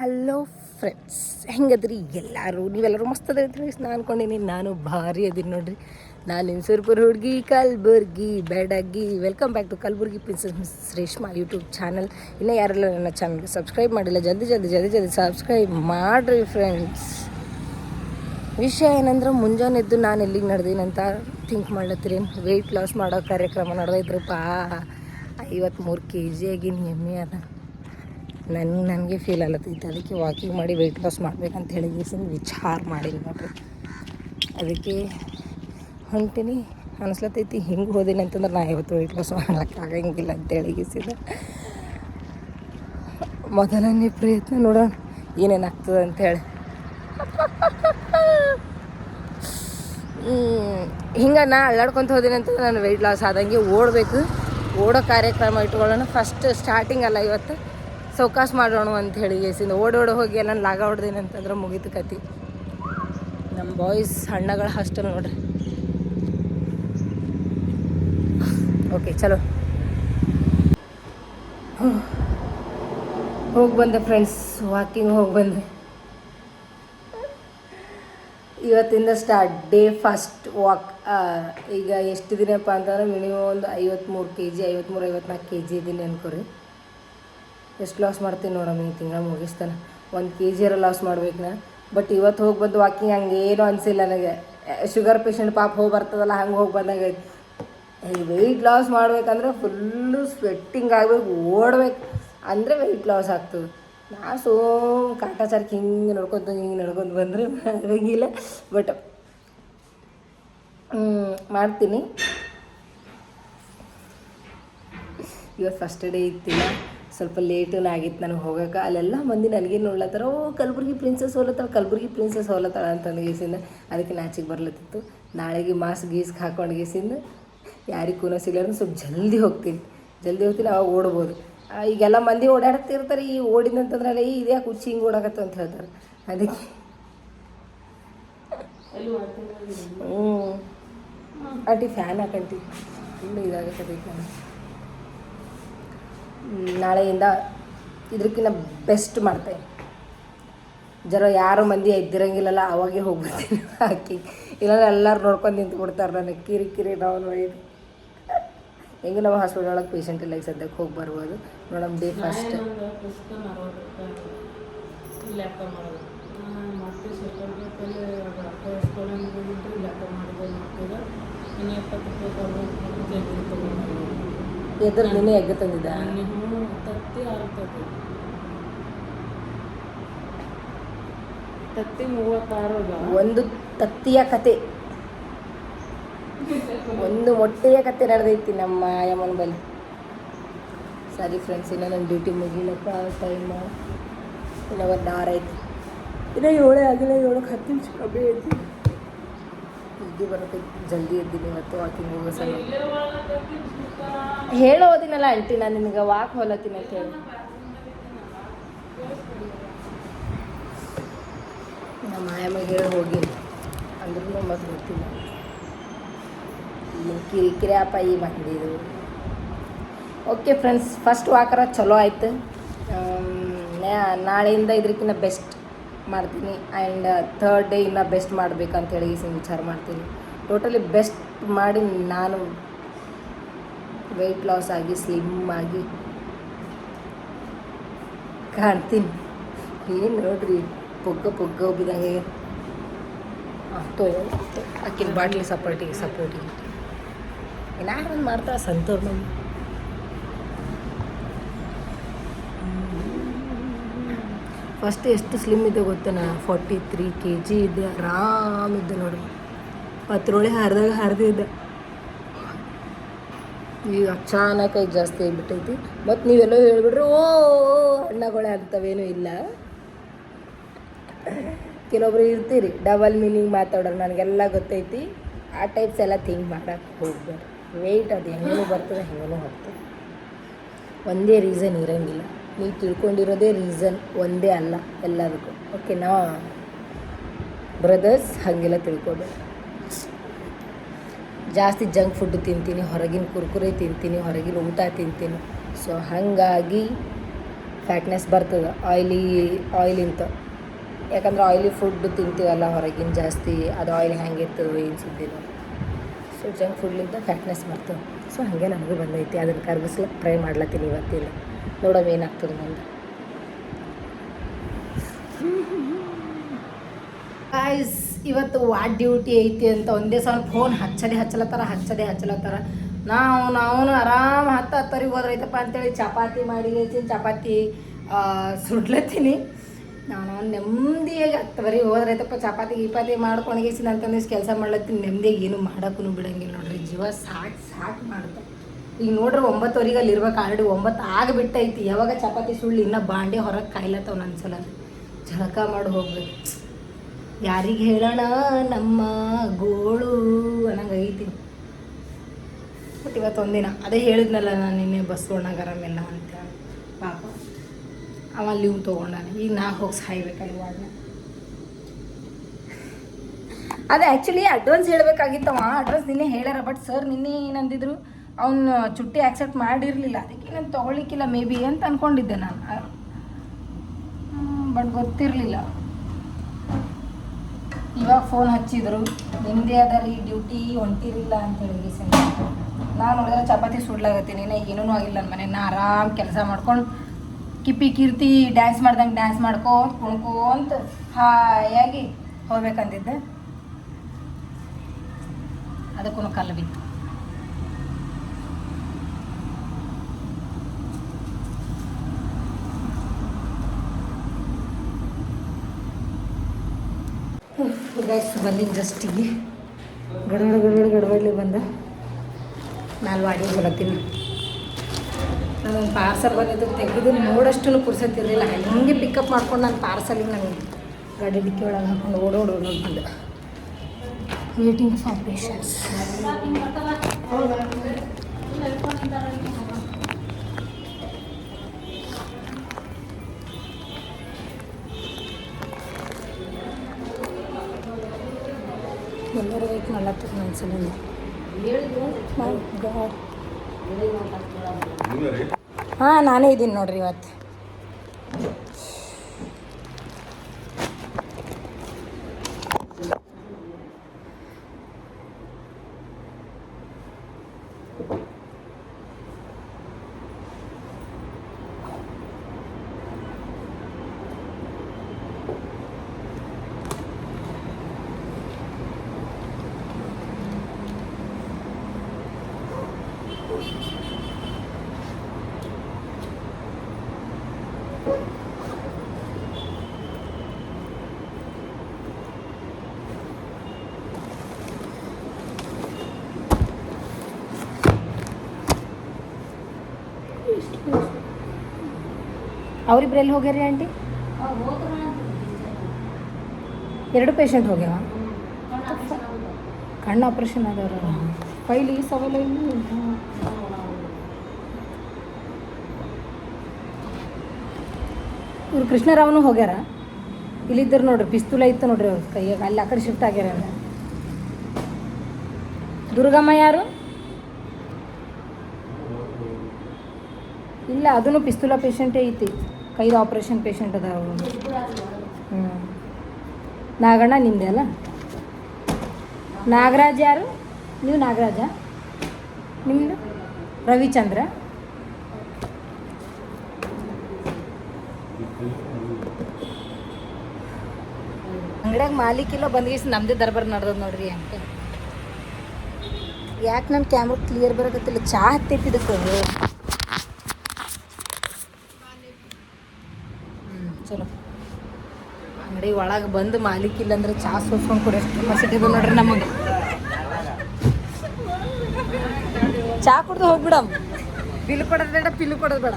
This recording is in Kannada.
Hello friends ಹೆಂಗದ್ರಿ? ಎಲ್ಲರೂ, ನೀವೆಲ್ಲರೂ ಮಸ್ತ್ ಅದ್ರಿ ನಾನು ಅನ್ಕೊಂಡಿನಿ ನಾನು ಭಾರಿ ಅದೀನಿ ನೋಡ್ರಿ. ನಾನು ಇನ್ಸೂರ್ಪುರ್ ಹುಡುಗಿ, Kalburgi, ಬೆಡಗಿ. Welcome back to Kalaburagi princess miss Reshma YouTube channel ಇನ್ನೂ ಯಾರೆಲ್ಲ ನನ್ನ ಚಾನಲ್ಗೆ ಸಬ್ಸ್ಕ್ರೈಬ್ ಮಾಡಿಲ್ಲ, ಜಲ್ದಿ ಜಲ್ದಿ ಜಲ್ದಿ ಜಲ್ದಿ ಸಬ್ಸ್ಕ್ರೈಬ್ ಮಾಡಿರಿ ಫ್ರೆಂಡ್ಸ್ ವಿಷಯ ಏನಂದ್ರೆ ಮುಂಜಾನೆ ಎದ್ದು ನಾನು ಎಲ್ಲಿಗೆ ನಡೆದೀನಿ ಅಂತ ಥಿಂಕ್ ಮಾಡ್ಲತ್ತೀರಿ. ವೆಯ್ಟ್ ಲಾಸ್ ಮಾಡೋ ಕಾರ್ಯಕ್ರಮ ನಡೆದೈತ್ರಪ್ಪ ಐವತ್ತ್ಮೂರು ಕೆ ಜಿ ಆಗಿನ ಎಮ್ಮೆ ಅದ. ನನಗೆ ನನಗೆ ಫೀಲ್ ಅಲ್ಲತ್ತೈತೆ ಅದಕ್ಕೆ ವಾಕಿಂಗ್ ಮಾಡಿ ವೆಯ್ಟ್ ಲಾಸ್ ಮಾಡ್ಬೇಕಂತ ಹೇಳಿ ವಿಚಾರ ಮಾಡಿಲ್ಲ ನೋಡ್ರಿ. ಅದಕ್ಕೆ ಹೊಂಟೀನಿ. ಅನಿಸ್ಲತ್ತೈತಿ, ಹಿಂಗೆ ಹೋದಿನಿ ಅಂತಂದ್ರೆ ನಾ ಇವತ್ತು ವೆಯ್ಟ್ ಲಾಸ್ ಆಗಂಗಿಲ್ಲ ಅಂತೇಳಿ ಗೀಸಿದ ಮೊದಲನೇ ಪ್ರಯತ್ನ ನೋಡೋಣ ಏನೇನಾಗ್ತದೆ ಅಂತೇಳಿ ಹಿಂಗೆ ನಾ ಅಳ್ಳಾಡ್ಕೊತ ಹೋದಿನಿ ಅಂತಂದ್ರೆ ನಾನು ವೆಯ್ಟ್ ಲಾಸ್ ಆದಂಗೆ ಓಡಬೇಕು. ಓಡೋ ಕಾರ್ಯಕ್ರಮ ಇಟ್ಕೊಳ್ಳೋಣ. ಫಸ್ಟ್ ಸ್ಟಾರ್ಟಿಂಗ್ ಅಲ್ಲ ಇವತ್ತು. ಸೌಕಾಸ್ ಮಾಡೋಣ ಅಂತ ಹೇಳಿ ಗೇಸಿಂದ ಓಡೋಡ ಹೋಗಿ ಎಲ್ಲ ಲಾಗ ಹೊಡ್ದೇನೆ ಅಂತಂದ್ರೆ ಮುಗೀತು ಕತಿ ನಮ್ಮ ಬಾಯ್ಸ್ ಹಣ್ಣಗಳ ಹಾಸ್ಟೆಲ್ ನೋಡ್ರಿ. ಓಕೆ ಚಲೋ. ಹೋಗಿ ಬಂದೆ ಫ್ರೆಂಡ್ಸ್ ವಾಕಿಂಗ್ ಹೋಗಿ ಬಂದೆ. ಇವತ್ತಿಂದ ಸ್ಟಾರ್ಟ್ ಡೇ ಫಸ್ಟ್ ವಾಕ್ ಈಗ ಎಷ್ಟು ದಿನಪ್ಪ ಅಂತಂದ್ರೆ ಮಿನಿಮಮ್ ಒಂದು ಐವತ್ತ್ಮೂರು ಕೆ ಜಿ ಐವತ್ತ್ಮೂರು ಐವತ್ನಾಲ್ಕು ಕೆ ಜಿ ಇದ್ದೀನಿ ಅನ್ಕೋರಿ. ಎಷ್ಟು ಲಾಸ್ ಮಾಡ್ತೀನಿ ನೋಡಮ್ಮ ಈ ತಿಂಗಳ ಮುಗಿಸ್ತಾನೆ. ಒಂದು ಕೆ ಜಿಯರ ಲಾಸ್ ಮಾಡ್ಬೇಕು ನಾ ಬಟ್ ಇವತ್ತು ಹೋಗಿ ಬಂದು ವಾಕಿಂಗ್ ಹಂಗೇನು ಅನಿಸಿಲ್ಲ ನನಗೆ ಶುಗರ್ ಪೇಷಂಟ್ ಪಾಪ ಹೋಗಿ ಬರ್ತದಲ್ಲ, ಹಂಗೆ ಹೋಗಿ ಬಂದಾಗ ವೆಯ್ಟ್ ಲಾಸ್ ಮಾಡ್ಬೇಕಂದ್ರೆ ಫುಲ್ಲು ಸ್ವೆಟ್ಟಿಂಗ್ ಆಗಬೇಕು, ಓಡ್ಬೇಕು. ಅಂದರೆ ವೆಯ್ಟ್ ಲಾಸ್ ಆಗ್ತದೆ. ನಾ ಸೋಮ್ ಕಾಟಾಚಾರಕ್ಕೆ ಹಿಂಗೆ ನಡ್ಕೊತ ಹಿಂಗೆ ನಡ್ಕೊಂಡು ಬಂದರೆ ಆಗಂಗಿಲ್ಲ. ಬಟ್ ಮಾಡ್ತೀನಿ. ಇವತ್ತು ಫಸ್ಟ್ ಡೇ ಇತ್ತಿಲ್ಲ ಸ್ವಲ್ಪ ಲೇಟು ಆಗಿತ್ತು ನನಗೆ ಹೋಗೋಕೆ. ಅಲ್ಲೆಲ್ಲ ಮಂದಿ ನನಗೆ ನೋಡ್ಲತ್ತಾರ ಓ ಕಲಬುರ್ಗಿ ಪ್ರಿನ್ಸಸ್ ಹೋಲತ್ತಾಳ ಕಲಬುರ್ಗಿ ಪ್ರಿನ್ಸಸ್ ಹೋಲತ್ತಾಳ ಅಂತಂದು ಗೀಸಿಂದ ಅದಕ್ಕೆ ನಾಚಿಗೆ ಬರ್ಲತ್ತಿತ್ತು. ನಾಳೆಗೆ ಮಾಸ್ಕ್ ಗೀಸ್ಕ್ ಹಾಕೊಂಡು ಗೀಸಿಂದ ಯಾರಿಗೆ ಕೂನ ಸಿಗ್ಲಾರ್ದು ಸ್ವಲ್ಪ ಜಲ್ದಿ ಹೋಗ್ತೀನಿ. ಜಲ್ದಿ ಹೋಗ್ತೀನಿ ಅವಾಗ ಓಡ್ಬೋದು. ಈಗೆಲ್ಲ ಮಂದಿ ಓಡಾಡ್ತಿರ್ತಾರೆ ಈ ಓಡಿದಂತಂದ್ರೆ ಈ ಇದ್ಯಾಕೆ ಹುಚ್ಚಿ ಹಿಂಗೆ ಓಡಾಕತ್ತ ಅಂತ ಹೇಳ್ತಾರೆ. ಅದಕ್ಕೆ ಹ್ಞೂ ಅಟ್ಟಿ ಫ್ಯಾನ್ ಹಾಕಂಟಿ ತುಂಬ ಇದಾಗತ್ತದಕ್ಕೆ ನಾನು ಹ್ಮ್, ನಾಳೆಯಿಂದ ಇದಕ್ಕಿಂತ ಬೆಸ್ಟ್ ಮಾಡ್ತೇನೆ ಜರ ಯಾರು ಮಂದಿ ಎದ್ದಿರಂಗಿಲ್ಲಲ್ಲ ಅವಾಗೇ ಹೋಗ್ಬಿಡ್ತೀನಿ ಹಾಕಿ. ಇಲ್ಲಾಂದ್ರೆ ಎಲ್ಲರೂ ನೋಡ್ಕೊಂಡು ನಿಂತು ಕೊಡ್ತಾರೆ ನನಗೆ ಕಿರಿ ಕಿರಿ ನಾವು ನೋಡಿ ಹೆಂಗೆ ನಾವು ಹಾಸ್ಪಿಟಲ್ ಒಳಗೆ ಪೇಷಂಟ್ ಇಲ್ಲ ಈಗ ಸದ್ಯಕ್ಕೆ ಹೋಗಿ ಬರ್ಬೋದು. ನೋಡಮ್ ಡೇ ಫಸ್ಟ್ ಲ್ಯಾಪ್ಟಾಪ್ ಮಾಡೋದು ಮತ್ತೆ ಸೆಕೆಂಡ್ ರೊಕ್ಕ ಎಸ್ಕೊಳ್ಳೋದು ಲ್ಯಾಪ್ಟಾಪ್ ಮಾಡೋದು ಮಾಡ್ತಿದ್ದ ಇನ್ನು ಎಪ್ಪತ್ತು ರೂಪಾಯಿ ತಗೊಂಡು ಎದ್ರ ದಿನ ಎಗ್ಗೆ ತಂದಿದ್ದ? ತತ್ತಿ ಮೂವತ್ತಾರು ಒಂದು ತತ್ತಿಯ ಕತೆ. ಒಂದು ಮೊಟ್ಟೆಯ ಕತೆ ನಡೆದೈತಿ ನಮ್ಮ ಯಮನ ಬಲ್ಲಿ ಸರಿ ಫ್ರೆಂಡ್ಸ್ ಇನ್ನು ನನ್ನ ಡ್ಯೂಟಿ ಮುಗಿಲಪ್ಪ ಟೈಮ್ ಇನ್ನು ಒಂದು ಆರು ಐತಿ ಇನ್ನು ಏಳೇ ಆಗಿಲ್ಲ ಏಳಕ್ಕೆ ಹತ್ತು ನಿಮಿಷ ಕಮ್ಮಿ ಐತಿ. ನಿದ್ದೆ ಬರುತ್ತೆ ಜಲ್ದಿ ಇದ್ದೀನಿ ಇವತ್ತು ವಾಕಿಂಗ್ ಹೋಗೋ ಸಲ ಹೇಳೋದಿನಲ್ಲ ಆಂಟಿ ನಾನು ನಿನಗೆ ವಾಕ್ ಹೊಲತ್ತೀನಿ ಅಂತ ಹೇಳಿ. ನಮ್ಮ ಆಯಮ್ಮಗೆ ಹೋಗಿ ಅಂದ್ರೂ ಮತ್ತೆ ಗೊತ್ತಿಲ್ಲ. ಏನು ಕಿರಿಕಿರಿ ಅಪ್ಪ ಈ ಬಂದಿದ್ದು ಓಕೆ ಫ್ರೆಂಡ್ಸ್ ಫಸ್ಟ್ ವಾಕರ ಚಲೋ ಆಯ್ತು. ನಾಳೆಯಿಂದ ಇದಕ್ಕಿಂತ ಬೆಸ್ಟ್ ಮಾಡ್ತೀನಿ. ಆ್ಯಂಡ್ ಥರ್ಡ್ ಡೇ ಇನ್ನೂ ಬೆಸ್ಟ್ ಮಾಡ್ಬೇಕಂತೇಳಿ ಈ ವಿಚಾರ ಮಾಡ್ತೀನಿ. ಟೋಟಲಿ ಬೆಸ್ಟ್ ಮಾಡಿ ನಾನು ವೆಯ್ಟ್ ಲಾಸ್ ಆಗಿ ಸ್ಲಿಮ್ ಆಗಿ ಕಾಣ್ತೀನಿ. ಏನು ನೋಡ್ರಿ? ಪೊಗ್ಗ ಪೊಗ್ಗ ಒಬ್ಬಿದಂಗೆ ಅಷ್ಟು ಅಕ್ಕಿನ ಬಾಟ್ಲಿ ಸಪೋರ್ಟಿಗೆ ಸಪೋರ್ಟಿಗೆ ಏನಾರು ಒಂದು ಮಾಡ್ತಾಳೆ ಸಂತೋರ್ ನಮ್ಮ ಫಸ್ಟ್ ಎಷ್ಟು ಸ್ಲಿಮ್ ಇದ್ದೆ ಗೊತ್ತೇನ ಫಾರ್ಟಿ ತ್ರೀ ಕೆ ಜಿ ಇದ್ದೆ ಆರಾಮಿದ್ದೆ ನೋಡಿ. ಪತ್ರೊಳಿ ಹರಿದಾಗ ಹರಿದಿದ್ದೆ ಈಗ ಅಚಾನಕಾಗಿ ಜಾಸ್ತಿ ಆಗಿಬಿಟ್ಟೈತಿ. ಮತ್ತು ನೀವೆಲ್ಲೋ ಹೇಳ್ಬಿಡ್ರಿ ಓ ಅಣ್ಣಗಳೇ ಆಗ್ತವೇನೂ ಇಲ್ಲ. ಕೆಲವೊಬ್ರು ಇರ್ತೀರಿ ಡಬಲ್ ಮೀನಿಂಗ್ ಮಾತಾಡೋರು, ನನಗೆಲ್ಲ ಗೊತ್ತೈತಿ. ಆ ಟೈಪ್ಸ್ ಎಲ್ಲ ಥಿಂಕ್ ಮಾಡೋಕ್ಕೆ ಹೋಗ್ಬೇಡಿ. ವೆಯ್ಟ್ ಅದು ಹೆಂಗೂ ಬರ್ತದೆ, ಹೆಂಗೂ ಹೋಗ್ತದೆ. ಒಂದೇ ರೀಸನ್ ಇರಂಗಿಲ್ಲ. ನೀವು ತಿಳ್ಕೊಂಡಿರೋದೇ ರೀಸನ್ ಒಂದೇ ಅಲ್ಲ ಎಲ್ಲದಕ್ಕೂ. ಓಕೆನಾ ಬ್ರದರ್ಸ್ ಹಾಗೆಲ್ಲ ತಿಳ್ಕೊಬೇಕು ಜಾಸ್ತಿ ಜಂಕ್ ಫುಡ್ ತಿಂತೀನಿ, ಹೊರಗಿನ ಕುರ್ಕುರೆ ತಿಂತೀನಿ, ಹೊರಗಿನ ಊಟ ತಿಂತೀನಿ. ಸೊ ಹಾಗಾಗಿ ಫ್ಯಾಟ್ನೆಸ್ ಬರ್ತದೆ. ಆಯ್ಲಿ ಆಯ್ಲಿಂತ ಯಾಕಂದ್ರೆ ಆಯ್ಲಿ ಫುಡ್ ತಿಂತೀವಲ್ಲ ಹೊರಗಿನ ಜಾಸ್ತಿ, ಅದು ಆಯಿಲ್ ಇರ್ತದೆ ಏನು ಸುದ್ದಿಲ್ಲ ಸೊ ಜಂಕ್ ಫುಡ್ಲಿಂದ ಫ್ಯಾಟ್ನೆಸ್ ಬರ್ತದೆ. ಸೊ ಹಾಗೆ ನನಗೂ ಬಂದೈತಿ. ಅದನ್ನು ಕರ್ಗಿಸ್ಲಿಕ್ಕೆ ಟ್ರೈ ಮಾಡ್ಲತ್ತೀನಿ ಇವತ್ತಿಲ್ಲ ನೋಡೋಣ ಏನಾಗ್ತದೆ ಮುಂದೆ ಗಾಯ್ಸ್ ಇವತ್ತು ವಾಟ್ ಡ್ಯೂಟಿ ಐತಿ ಅಂತ ಒಂದೇ ಸಲ ಫೋನ್ ಹಚ್ಚದೆ ಹಚ್ಚಲತ್ತಾರ ಹಚ್ಚದೆ ಹಚ್ಚಲತ್ತಾರ ನಾವು ನಾವು ಆರಾಮ ಹತ್ತು ಹತ್ತರಿಗೆ ಹೋದ್ರೈತಪ್ಪ ಅಂತೇಳಿ ಚಪಾತಿ ಮಾಡಿ ಚಪಾತಿ ಸುಡ್ಲತ್ತೀನಿ. ನಾನು ನೆಮ್ಮದಿಯಾಗಿ ಹತ್ತುವರೆಗೆ ಹೋದ್ರೈತಪ್ಪ ಚಪಾತಿ, ಗೀಪಾತಿ ಮಾಡ್ಕೊಂಡು ಅಂತಂದ್ರೆ ಕೆಲಸ ಮಾಡ್ಲತ್ತೀನಿ. ನೆಮ್ಮದಿಯಾಗಿ ಏನು ಮಾಡೋಕ್ಕೂ ಬಿಡಂಗಿಲ್ಲ ನೋಡ್ರಿ. ಜೀವ ಸಾಕು ಸಾಕು ಮಾಡುತ್ತೆ ಈಗ ನೋಡ್ರಿ ಒಂಬತ್ತುವರೆಗೆ ಅಲ್ಲಿ ಇರ್ಬೇಕು, ಆಲ್ರೆಡಿ ಒಂಬತ್ತು ಆಗಿಬಿಟ್ಟೈತಿ. ಯಾವಾಗ ಚಪಾತಿ, ಸುಳ್ಳು, ಇನ್ನೂ ಬಾಂಡೆ ಹೊರಗೆ ಕಾಯ್ಲತ್ತವ ನನ್ನ ಸಲ. ಜಳಕ ಮಾಡಿ ಹೋಗ್ಬೇಕು ಯಾರಿಗೆ ಹೇಳೋಣ ನಮ್ಮ ಗೋಳು ಅನ್ನಂಗೆ ಐತಿ ಬಟ್ ಇವತ್ತು ಒಂದಿನ. ಅದೇ ಹೇಳಿದ್ನಲ್ಲ ನಾನು ನಿನ್ನೆ ಬಸವಣ್ಣಗರಮೆಲ್ಲ ಅಂತ. ಪಾಪ. ಅವ ಲೀವ್ ತೊಗೊಂಡಾನೆ. ಈಗ ನಾ ಹೋಗಿ ಸಾಯ್ಬೇಕಲ್ಲ ವಾಡ್ನ. ಅದೇ ಆ್ಯಕ್ಚುಲಿ ಅಡ್ವಾನ್ಸ್ ಹೇಳಬೇಕಾಗಿತ್ತವ. ಅಡ್ವಾನ್ಸ್ ನಿನ್ನೆ ಹೇಳ್ಯಾರ ಬಟ್ ಸರ್ ನಿನ್ನೆ ಏನಂದಿದ್ರು? ಅವ್ನು ಚುಟ್ಟಿ ಆಕ್ಸೆಪ್ಟ್ ಮಾಡಿರಲಿಲ್ಲ. ಅದಕ್ಕೆ ನಾನು ತೊಗೊಳಿಕ್ಕಿಲ್ಲ ಮೇ ಬಿ ಅಂತ ಅಂದ್ಕೊಂಡಿದ್ದೆ ನಾನು. ಬಟ್ ಗೊತ್ತಿರಲಿಲ್ಲ. ಇವಾಗ ಫೋನ್ ಹಚ್ಚಿದ್ರು ನಿಮ್ಮದೇ ಅದ ರೀ ಡ್ಯೂಟಿ ಹೊಂಟಿರಿಲ್ಲ ಅಂತ ಹೇಳಿ ನಾನು ನೋಡಿದ್ರೆ ಚಪಾತಿ ಸುಡ್ಲಾಗತ್ತೀನಿ ಏನೂ ಆಗಿಲ್ಲ ನನ್ನ ಮನೆ ನಾ ಆರಾಮ್ ಕೆಲಸ ಮಾಡ್ಕೊಂಡು ಕಿಪ್ಪಿ ಕೀರ್ತಿ ಡ್ಯಾನ್ಸ್ ಮಾಡ್ದಂಗೆ ಡ್ಯಾನ್ಸ್ ಮಾಡ್ಕೋತ ಕುಣ್ಕೋಂತ ಹಾಯಾಗಿ ಹೋಗ್ಬೇಕಂತಿದ್ದೆ ಅದಕ್ಕೂ ಕಲ್ಲು ಬಿತ್ತು. ಗೈಸ್ ಬಂದಿದ್ದು ಜಸ್ಟಿಗೆ ಗಡಬಡ ಗಡಬಡ ಗಡಬಡ್ಲಿ ಬಂದ. ನಾನು ವಾಡಿ ಬರತ್ತೀನಿ ನಾನೊಂದು ಪಾರ್ಸಲ್ ಬಂದಿದ್ದು ತೆಗೆದು ನೋಡಷ್ಟು ಕುರ್ಸತ್ತಿರಲಿಲ್ಲ ಹಂಗೆ ಪಿಕಪ್ ಮಾಡ್ಕೊಂಡು ನಾನು ಪಾರ್ಸಲಿಗೆ ನಾನು ಗಾಡಿ ಡಿಕ್ಕಿ ಒಳಗೆ ಹಾಕೊಂಡು ಓಡೋಡು ಬಂದೆ. ವೇಟಿಂಗ್ ಫಾರ್ ಪೇಷನ್ಸ್ ವೇಟ್ ಮಾಡ್ಲತ್ತಾರೆ ನನ್ನ ಸಲ ಹಾಂ ನಾನೇ ಇದ್ದೀನಿ ನೋಡ್ರಿ ಇವತ್ತು. ಅವರಿಬ್ರು ಎಲ್ಲಿ ಹೋಗ್ಯಾರಿ ಆಂಟಿ? ಎರಡು ಪೇಷಂಟ್ ಹೋಗ್ಯಾವ? ಕಣ್ಣು ಆಪ್ರೇಷನ್ ಆದವ್ರ ಫೈಲ್ ಈ ಸವಾಲ ಇವ್ರು ಕೃಷ್ಣರಾವನು ಹೋಗ್ಯಾರ? ಇಲ್ಲಿದ್ದರು ನೋಡ್ರಿ ಪಿಸ್ತೂಲ ಇತ್ತು ನೋಡ್ರಿ ಅವ್ರ ಕೈಯಾಗ. ಅಲ್ಲಿ ಆ ಕಡೆ ಶಿಫ್ಟ್ ಆಗ್ಯಾರ ದುರ್ಗಮ್ಮ ಯಾರು? ಇಲ್ಲ ಅದನ್ನು ಪಿಸ್ತೂಲ ಪೇಷಂಟೇ ಐತಿ. ಕೈದು ಆಪ್ರೇಷನ್ ಪೇಷಂಟ್ ಅದ ಹ್ಞೂ ನಾಗಣ್ಣ ನಿಮ್ದೆ ಅಲ್ಲ? ನಾಗರಾಜ್ ಯಾರು? ನೀವು ನಾಗರಾಜ? ನಿಮ್ಮದು ರವಿಚಂದ್ರ? ಅಂಗಡ್ಯಾಗ ಮಾಲೀಕಿಲ್ಲ ಬಂದ್ಗೀಸ್ ನಮ್ಮದೇ ದರ್ಬಾರ್ ನಡ್ದದ ನೋಡ್ರಿ ಅಂತ. ಯಾಕೆ ನನ್ನ ಕ್ಯಾಮ್ರಾ ಕ್ಲಿಯರ್ ಬರಕತ್ತಿಲ್ಲ? ಚಾ ಹತ್ತೈತಿ ಇದಕ್ಕೆ ಹ್ಞೂ ಚಲೋ. ಅಂಗಡಿ ಒಳಗೆ ಬಂದು ಮಾಲಿಕಿಲ್ಲ ಅಂದ್ರೆ ಚಾ ಸೋಸ್ಕೊಂಡು ಕೊಡೋಷ್ಟು ಕೆಪಾಸಿಟಿ ಇದೆ ನೋಡ್ರಿ ನಮಗೆ. ಚಾ ಕುಡ್ದು ಹೋಗ್ಬಿಡಮ್. ಬಿಲ್ ಕೊಡೋದು ಬೇಡ, ಪಿಲ್ ಕೊಡೋದು ಬೇಡ.